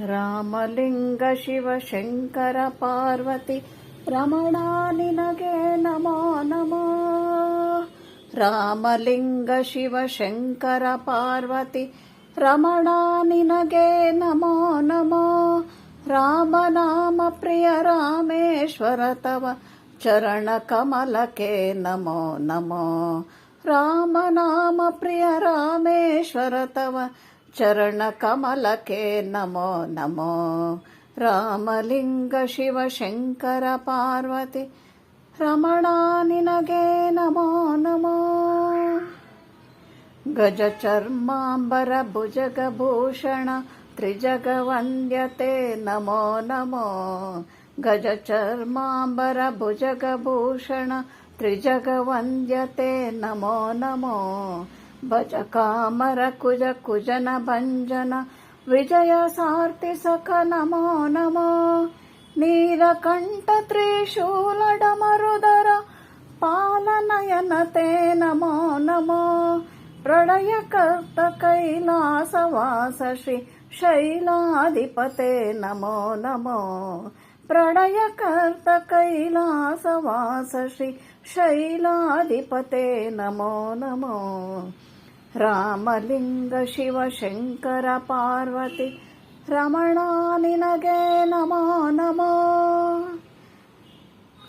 रामलिङ्ग शिव शङ्कर पार्वती रमणानि नगे नमो नमः। रामलिङ्ग शिव शङ्कर पार्वती रमणानि नगे नमो नमः। राम नाम प्रिय रामेश्वर तव चरणकमलके नमो नमः। राम नाम प्रिय रामेश्वर तव चरणकमलके नमो नमो। रामलिङ्ग शिव शङ्कर पार्वती। रमणानि नगे नमो नमः। गज चर्माम्बर त्रिजगवन्द्यते नमो नमो। गज चर्माम्बर त्रिजगवन्द्यते नमो नमो। భజ కామర కుజ కుజన భంజన విజయ సార్తి సఖ నమో నమో. నీలకంఠ త్రిశూల డమరుదర పాలనయన తే నమో నమో. ప్రళయకర్త కైలాసవాస శ్రీ శైలాధిపతే నమో నమో. प्रणयकर्तकैलासवास श्री शैलाधिपते नमो नमो। नमः रामलिङ्ग शिव शङ्कर पार्वती रमणानिनगे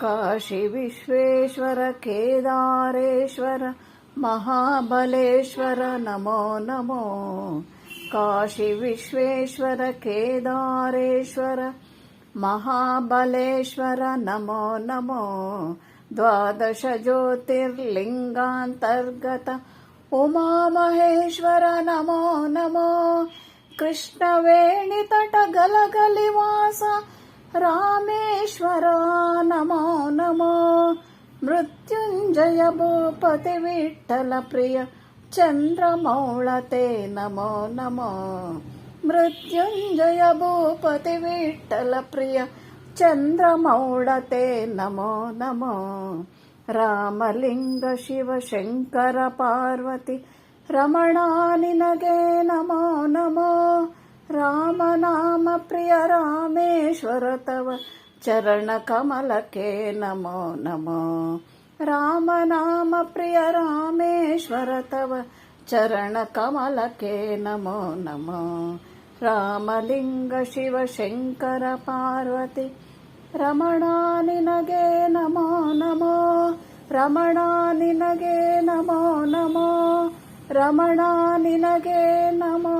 काशिविश्वेश्वर केदारेश्वर महाबलेश्वर नमो नमः। काशिविश्वेश्वर केदारेश्वर महाबलेश्वर नमो नमो द्वादशज्योतिर्लिङ्गान्तर्गत उमामहेश्वर नमो नमो कृष्णवेणितटगलगलिवास रामेश्वर नमो नमो मृत्युञ्जय भूपतिविठ्ठलप्रिय चन्द्रमौळते नमो नमो మృత్యుంజయ భూపతి విఠల ప్రియ చంద్రమౌళతే నమో నమో. రామలింగ శివ శంకర పార్వతి రమణాని నగే నమో నమో. రామనామ ప్రియ రామేశ్వర తవ చరణకమలకే నమో నమో. రామనామ ప్రియ రామేశ్వర తవ ನಮೋ ನಮೋ ರಾಮಲಿಂಗ ಶಿವ ಶಂಕರ ಪಾರ್ವತಿ ರಮಣ ನಿನಗೆ ನಮೋ ನಮೋ ರಾಮನಾಮ ಪ್ರಿಯ ರಾಮೇಶ್ವರ ತವ